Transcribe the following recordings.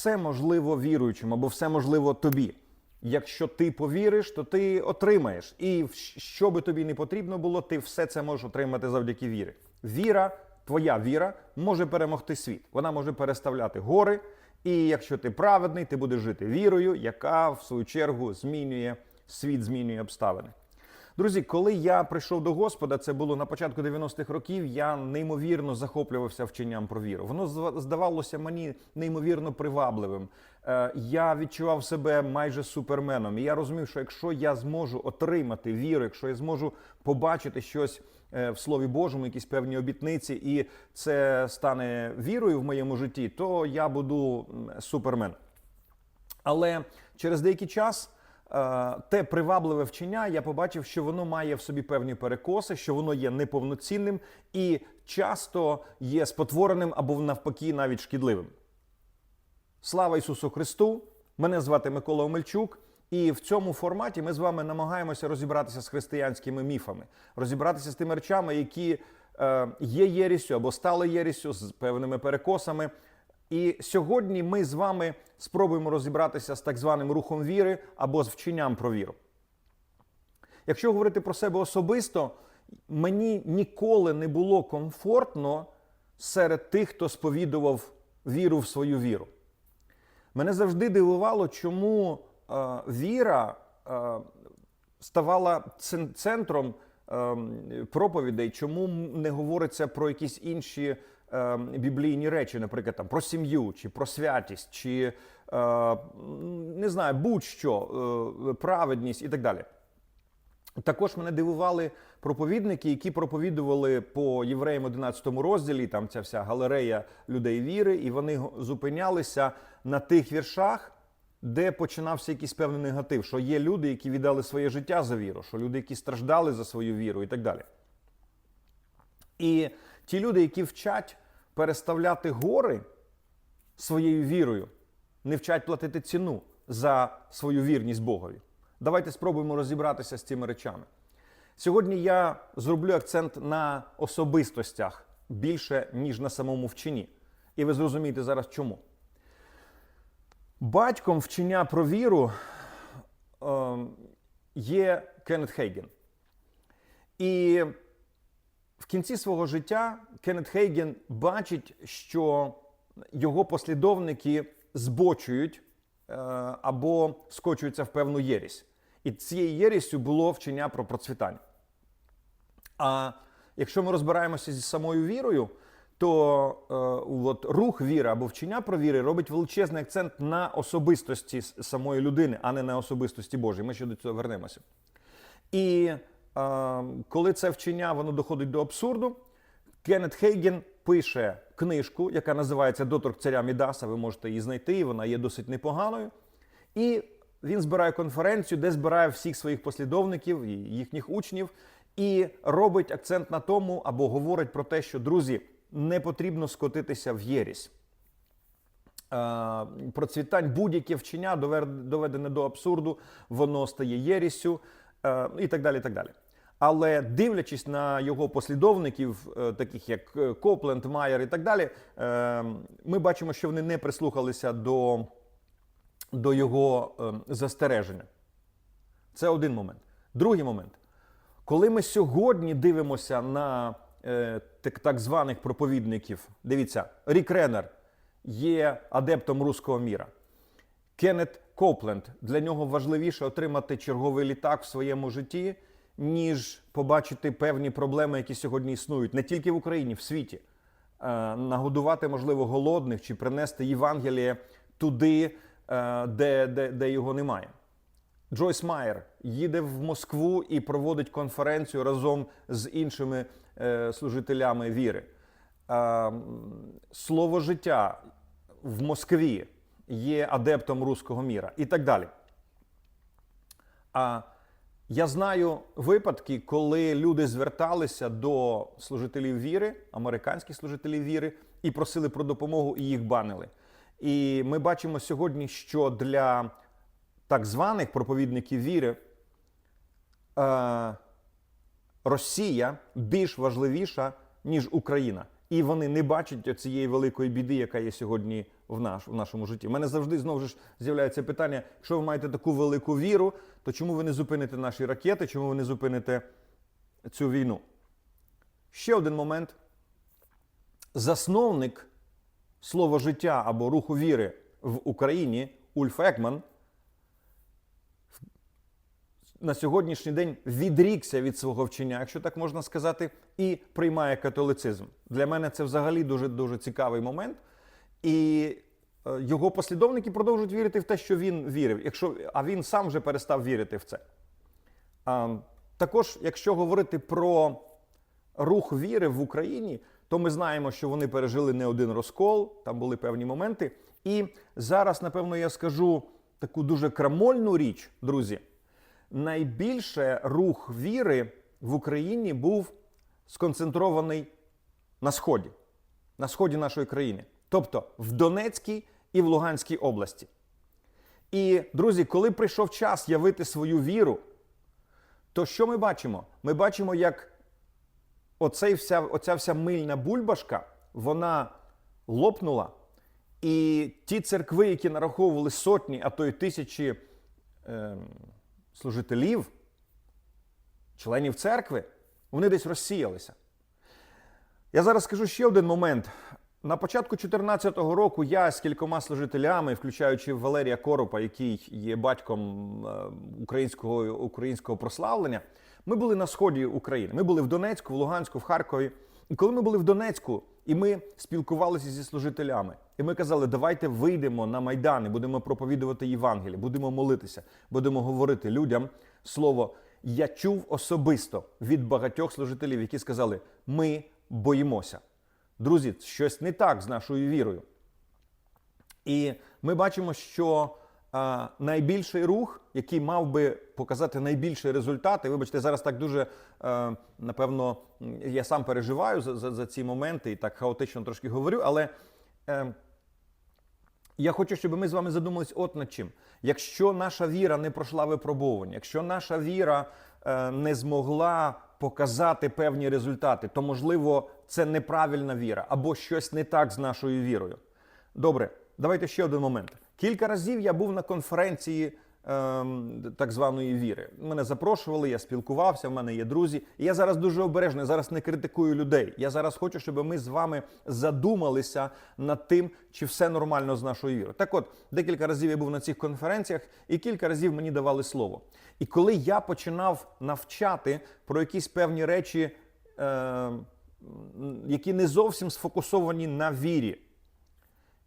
все можливо віруючим або все можливо тобі. Якщо ти повіриш, то ти отримаєш. І що би тобі не потрібно було, ти все це можеш отримати завдяки вірі. Віра, твоя віра може перемогти світ. Вона може переставляти гори. І якщо ти праведний, ти будеш жити вірою, яка в свою чергу змінює світ, змінює обставини. Друзі, коли я прийшов до Господа, це було на початку 90-х років. Я неймовірно захоплювався вченням про віру. Воно здавалося мені неймовірно привабливим. Е, Я відчував себе майже суперменом. І я розумів, що якщо я зможу отримати віру, якщо я зможу побачити щось е, в Слові Божому, якісь певні обітниці, і це стане вірою в моєму житті, то я буду супермен. Але через деякий час те привабливе вчення я побачив, що воно має в собі певні перекоси, що воно є неповноцінним і часто є спотвореним або навпаки навіть шкідливим. Слава Ісусу Христу! Мене звати Микола Омельчук, і в цьому форматі ми з вами намагаємося розібратися з християнськими міфами, розібратися з тими речами, які е, є єрісю або стали єрісю з певними перекосами. І сьогодні ми з вами спробуємо розібратися з так званим рухом віри або з вченням про віру. Якщо говорити про себе особисто, мені ніколи не було комфортно серед тих, хто сповідував віру в свою віру. Мене завжди дивувало, чому е, віра е, ставала центром е, проповідей, чому не говориться про якісь інші е, біблійні речі, наприклад, там, про сім'ю, чи про святість, чи е, не знаю, будь-що, е, праведність і так далі. Також мене дивували проповідники, які проповідували по євреям 11 розділі, там ця вся галерея людей віри, і вони зупинялися на тих віршах, де починався якийсь певний негатив, що є люди, які віддали своє життя за віру, що люди, які страждали за свою віру і так далі. І ті люди, які вчать переставляти гори своєю вірою, не вчать платити ціну за свою вірність Богові. Давайте спробуємо розібратися з цими речами. Сьогодні я зроблю акцент на особистостях більше, ніж на самому вченні. І ви зрозумієте зараз чому. Батьком вчення про віру ем, є Кеннет Хейген. І кінці свого життя Кеннет Хейген бачить, що його послідовники збочують е, або скочуються в певну єрість. І цією єрістю було вчення про процвітання. А якщо ми розбираємося зі самою вірою, то е, от рух віри або вчення про віри робить величезний акцент на особистості самої людини, а не на особистості Божій. Ми ще до цього вернемося. І коли це вчення воно доходить до абсурду, Кеннет Хейген пише книжку, яка називається Доторк царя Мідаса. Ви можете її знайти, і вона є досить непоганою. І він збирає конференцію, де збирає всіх своїх послідовників і їхніх учнів, і робить акцент на тому або говорить про те, що друзі, не потрібно скотитися в єрість. Е, процвітань будь-яке вчення доведене до абсурду, воно стає єрісю і так далі. і так далі. Але дивлячись на його послідовників, е, таких як е, Копленд, Майер і так далі, е, ми бачимо, що вони не прислухалися до, до його застереження. Це один момент. Другий момент. Коли ми сьогодні дивимося на так, так званих проповідників, дивіться, Рік Реннер є адептом руського міра. Кеннет Копленд для нього важливіше отримати черговий літак в своєму житті, ніж побачити певні проблеми, які сьогодні існують не тільки в Україні, в світі. Е, Нагодувати, можливо, голодних чи принести Євангеліє туди, е, де, де, де його немає. Джойс Майер їде в Москву і проводить конференцію разом з іншими е, служителями віри. Слово життя в Москві є адептом руського міра і так далі. А я знаю випадки, коли люди зверталися до служителів віри, американських служителів віри, і просили про допомогу, і їх банили. І ми бачимо сьогодні, що для так званих проповідників віри е, Росія більш важливіша, ніж Україна. І вони не бачать цієї великої біди, яка є сьогодні в, наш, в нашому житті. У мене завжди знову ж з'являється питання: якщо ви маєте таку велику віру, то чому ви не зупините наші ракети, чому ви не зупините цю війну? Ще один момент. Засновник слова життя або руху віри в Україні Ульф Екман на сьогоднішній день відрікся від свого вчення, якщо так можна сказати, і приймає католицизм. Для мене це взагалі дуже дуже цікавий момент. І е, його послідовники продовжують вірити в те, що він вірив, якщо, а він сам вже перестав вірити в це. Також, якщо говорити про рух віри в Україні, то ми знаємо, що вони пережили не один розкол, там були певні моменти. І зараз, напевно, я скажу таку дуже крамольну річ, друзі. Найбільше рух віри в Україні був сконцентрований на сході, на сході нашої країни, тобто в Донецькій і в Луганській області. І, друзі, коли прийшов час явити свою віру, то що ми бачимо? Ми бачимо, як оцей вся, оця вся мильна бульбашка, вона лопнула, і ті церкви, які нараховували сотні, а то й тисячі е, служителів, членів церкви, вони десь розсіялися. Я зараз скажу ще один момент. На початку 2014 року я з кількома служителями, включаючи Валерія Коропа, який є батьком е, українського, українського прославлення, ми були на сході України. Ми були в Донецьку, в Луганську, в Харкові. І коли ми були в Донецьку, і ми спілкувалися зі служителями, і ми казали, давайте вийдемо на майдан і будемо проповідувати Євангеліє, будемо молитися, будемо говорити людям слово. Я чув особисто від багатьох служителів, які сказали, ми боїмося. Друзі, щось не так з нашою вірою. І ми бачимо, що а, найбільший рух, який мав би показати найбільший результат, і вибачте, зараз так дуже а, напевно я сам переживаю за, за, за ці моменти і так хаотично трошки говорю, але. Е, я хочу, щоб ми з вами задумались от над чим. Якщо наша віра не пройшла випробування, якщо наша віра е, не змогла показати певні результати, то можливо це неправильна віра або щось не так з нашою вірою. Добре, давайте ще один момент. Кілька разів я був на конференції так званої віри. Мене запрошували, я спілкувався, в мене є друзі. І я зараз дуже обережний, зараз не критикую людей. Я зараз хочу, щоб ми з вами задумалися над тим, чи все нормально з нашою вірою. Так от, декілька разів я був на цих конференціях, і кілька разів мені давали слово. І коли я починав навчати про якісь певні речі, е, які не зовсім сфокусовані на вірі,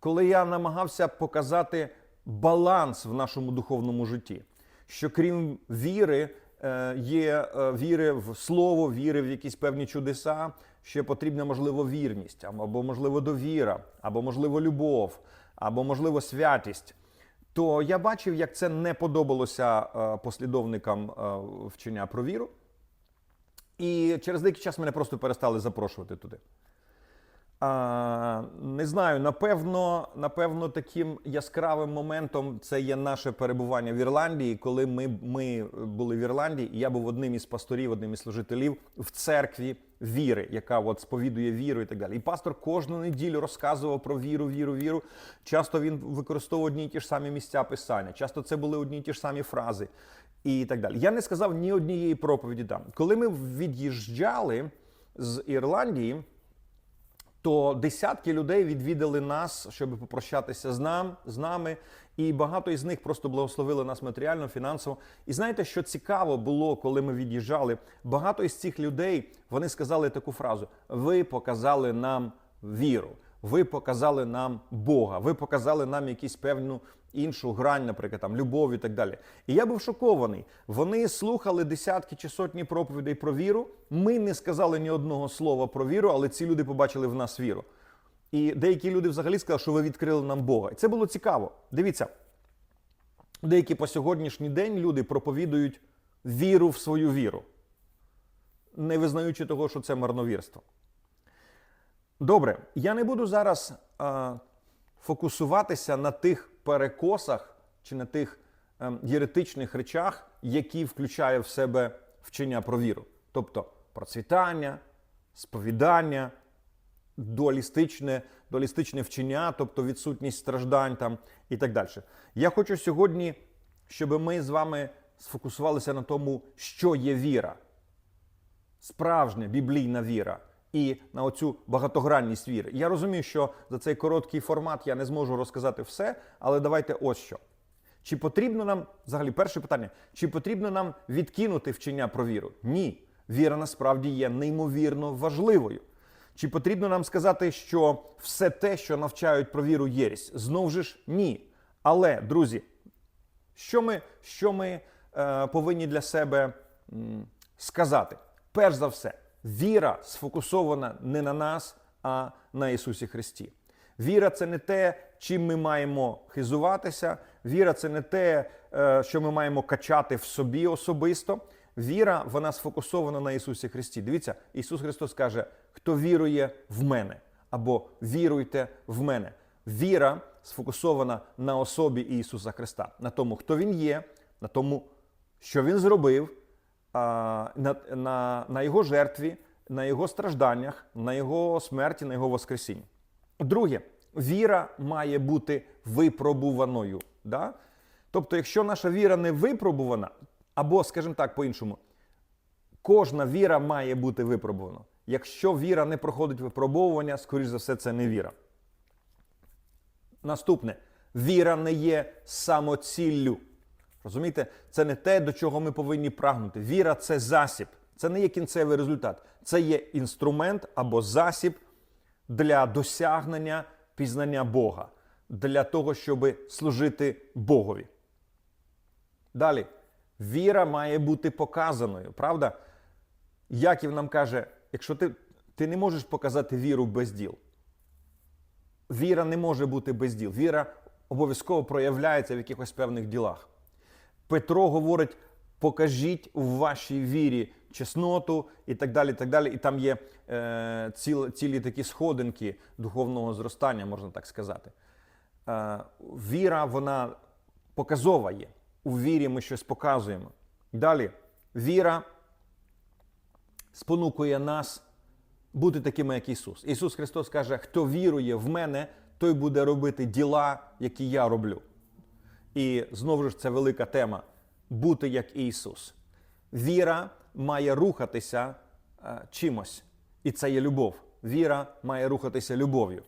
коли я намагався показати баланс в нашому духовному житті, що крім віри, е, є е, віри в слово, віри в якісь певні чудеса, ще потрібна, можливо, вірність, або, можливо, довіра, або, можливо, любов, або, можливо, святість. То я бачив, як це не подобалося е, послідовникам вчення про віру. І через деякий час мене просто перестали запрошувати туди. Не знаю, напевно, напевно, таким яскравим моментом це є наше перебування в Ірландії, коли ми ми були в Ірландії, і я був одним із пасторів, одним із служителів в церкві віри, яка от сповідує віру і так далі. І пастор кожну неділю розказував про віру, віру, віру. Часто він використовував одні й ті ж самі місця писання, часто це були одні й ті ж самі фрази і так далі. Я не сказав ні однієї проповіді там. Коли ми від'їжджали з Ірландії то десятки людей відвідали нас, щоб попрощатися з нам, з нами, і багато із них просто благословили нас матеріально, фінансово. І знаєте, що цікаво було, коли ми від'їжджали? Багато із цих людей вони сказали таку фразу: Ви показали нам віру. Ви показали нам Бога, ви показали нам якусь певну іншу грань, наприклад, там любов і так далі. І я був шокований. Вони слухали десятки чи сотні проповідей про віру. Ми не сказали ні одного слова про віру, але ці люди побачили в нас віру. І деякі люди взагалі сказали, що ви відкрили нам Бога. І це було цікаво. Дивіться, деякі по сьогоднішній день люди проповідують віру в свою віру, не визнаючи того, що це марновірство. Добре, я не буду зараз а, фокусуватися на тих перекосах чи на тих а, єретичних речах, які включає в себе вчення про віру. Тобто процвітання, сповідання, дуалістичне, дуалістичне вчення, тобто відсутність страждань там і так далі. Я хочу сьогодні, щоб ми з вами сфокусувалися на тому, що є віра, справжня біблійна віра. І на оцю багатогранність віри. Я розумію, що за цей короткий формат я не зможу розказати все, але давайте ось що. Чи потрібно нам, взагалі, перше питання, чи потрібно нам відкинути вчення про віру? Ні. Віра насправді є неймовірно важливою. Чи потрібно нам сказати, що все те, що навчають про віру, єресь? Знову ж ні. Але, друзі, що ми, що ми е, повинні для себе м, сказати? Перш за все, віра сфокусована не на нас, а на Ісусі Христі. Віра це не те, чим ми маємо хизуватися. Віра це не те, е, що ми маємо качати в собі особисто. Віра, вона сфокусована на Ісусі Христі. Дивіться, Ісус Христос каже: хто вірує в мене, або віруйте в мене. Віра сфокусована на особі Ісуса Христа, на тому, хто Він є, на тому, що Він зробив, на, на, на Його жертві, на Його стражданнях, на Його смерті, на Його Воскресінні. Друге, віра має бути випробуваною. Да? Тобто, якщо наша віра не випробувана, або, скажімо так, по-іншому, кожна віра має бути випробувана. Якщо віра не проходить випробовування, скоріш за все, це не віра. Наступне, віра не є самоціллю. Розумієте, це не те, до чого ми повинні прагнути. Віра це засіб, це не є кінцевий результат. Це є інструмент або засіб для досягнення пізнання Бога, для того, щоб служити Богові. Далі, віра має бути показаною, правда? Яків нам каже, якщо ти, ти не можеш показати віру без діл. Віра не може бути без діл. Віра обов'язково проявляється в якихось певних ділах. Петро говорить: покажіть у вашій вірі чесноту і так далі. І так далі. І там є е, ціл, цілі такі сходинки духовного зростання, можна так сказати. Е, віра, вона показова є. У вірі ми щось показуємо. Далі, віра спонукує нас бути такими, як Ісус. Ісус Христос каже: хто вірує в мене, той буде робити діла, які я роблю. І знову ж це велика тема бути як Ісус. Віра має рухатися е, чимось, і це є любов. Віра має рухатися любов'ю.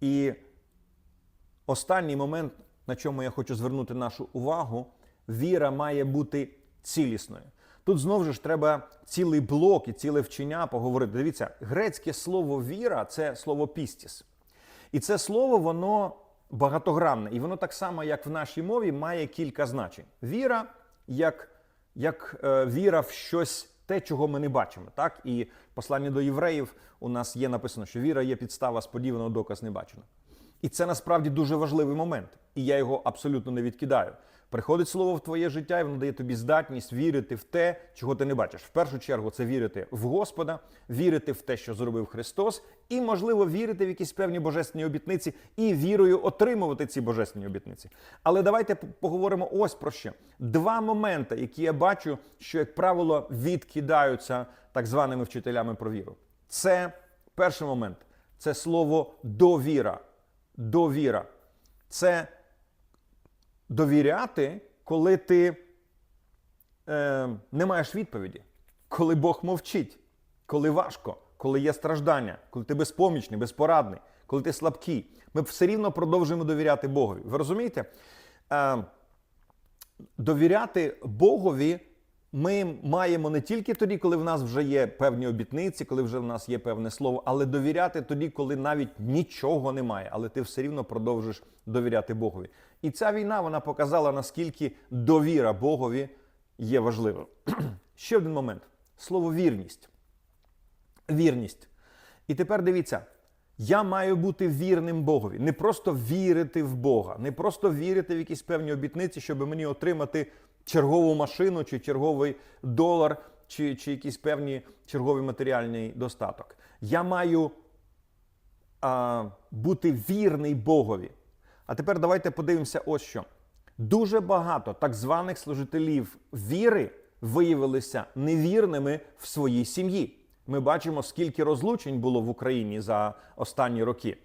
І останній момент, на чому я хочу звернути нашу увагу, віра має бути цілісною. Тут знову ж треба цілий блок і ціле вчення поговорити. Дивіться, грецьке слово віра це слово пістіс. І це слово, воно багатогранне. І воно так само, як в нашій мові, має кілька значень. Віра, як, як е, віра в щось, те, чого ми не бачимо. Так? І послання до євреїв у нас є написано, що віра є підстава сподіваного доказ небаченого. І це насправді дуже важливий момент. І я його абсолютно не відкидаю. Приходить слово в твоє життя, і воно дає тобі здатність вірити в те, чого ти не бачиш. В першу чергу це вірити в Господа, вірити в те, що зробив Христос, і, можливо, вірити в якісь певні божественні обітниці і вірою отримувати ці божественні обітниці. Але давайте поговоримо ось про що. Два моменти, які я бачу, що, як правило, відкидаються так званими вчителями про віру. Це перший момент це слово довіра. Довіра. Це довіряти, коли ти е, не маєш відповіді, коли Бог мовчить, коли важко, коли є страждання, коли ти безпомічний, безпорадний, коли ти слабкий. Ми все рівно продовжуємо довіряти Богові. Ви розумієте? Е, довіряти Богові. Ми маємо не тільки тоді, коли в нас вже є певні обітниці, коли вже в нас є певне слово, але довіряти тоді, коли навіть нічого немає, але ти все рівно продовжиш довіряти Богові. І ця війна вона показала, наскільки довіра Богові є важливою. Ще один момент: слово вірність. Вірність. І тепер дивіться. Я маю бути вірним Богові, не просто вірити в Бога, не просто вірити в якісь певні обітниці, щоб мені отримати чергову машину, чи черговий долар, чи, чи якийсь певний черговий матеріальний достаток. Я маю а, бути вірний Богові. А тепер давайте подивимося, ось що. Дуже багато так званих служителів віри виявилися невірними в своїй сім'ї. Ми бачимо, скільки розлучень було в Україні за останні роки.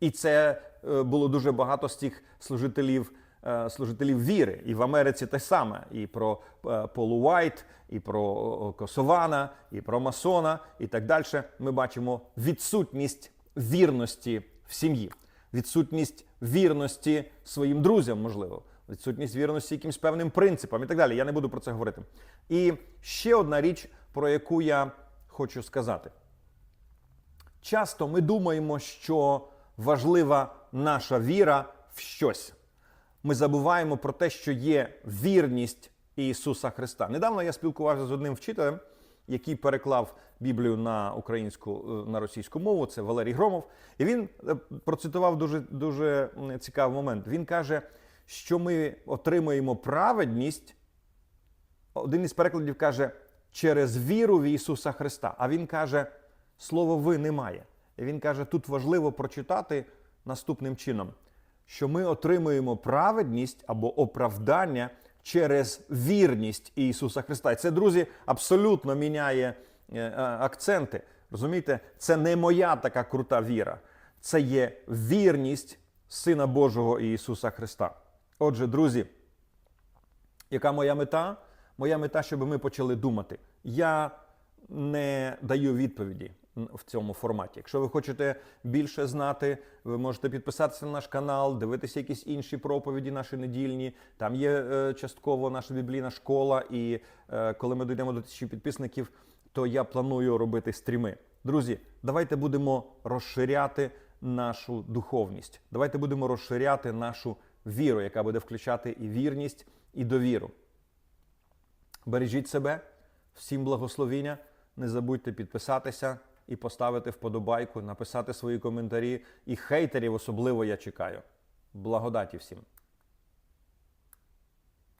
І це е, було дуже багато з тих служителів, е, служителів віри. І в Америці те саме. І про е, Полу Уайт, і про Косована, і про Масона, і так далі. Ми бачимо відсутність вірності в сім'ї, відсутність вірності своїм друзям, можливо, відсутність вірності якимсь певним принципам і так далі. Я не буду про це говорити. І ще одна річ, про яку я хочу сказати. Часто ми думаємо, що важлива наша віра в щось. Ми забуваємо про те, що є вірність Ісуса Христа. Недавно я спілкувався з одним вчителем, який переклав Біблію на українську е, на російську мову. Це Валерій Громов. І він е, процитував дуже дуже цікавий момент. Він каже, що ми отримуємо праведність. Один із перекладів каже через віру в Ісуса Христа. А він каже, слово ви немає. І він каже, тут важливо прочитати наступним чином, що ми отримуємо праведність або оправдання через вірність Ісуса Христа. І це, друзі, абсолютно міняє е, е, акценти. Розумієте, це не моя така крута віра, це є вірність Сина Божого Ісуса Христа. Отже, друзі, яка моя мета? Моя мета, щоб ми почали думати. Я не даю відповіді в цьому форматі. Якщо ви хочете більше знати, ви можете підписатися на наш канал, дивитися якісь інші проповіді, наші недільні. Там є е, частково наша біблійна школа. І е, коли ми дійдемо до тисячі підписників, то я планую робити стріми. Друзі, давайте будемо розширяти нашу духовність. Давайте будемо розширяти нашу віру, яка буде включати і вірність, і довіру. Бережіть себе, всім благословіння. Не забудьте підписатися і поставити вподобайку, написати свої коментарі. І хейтерів особливо я чекаю. Благодаті всім!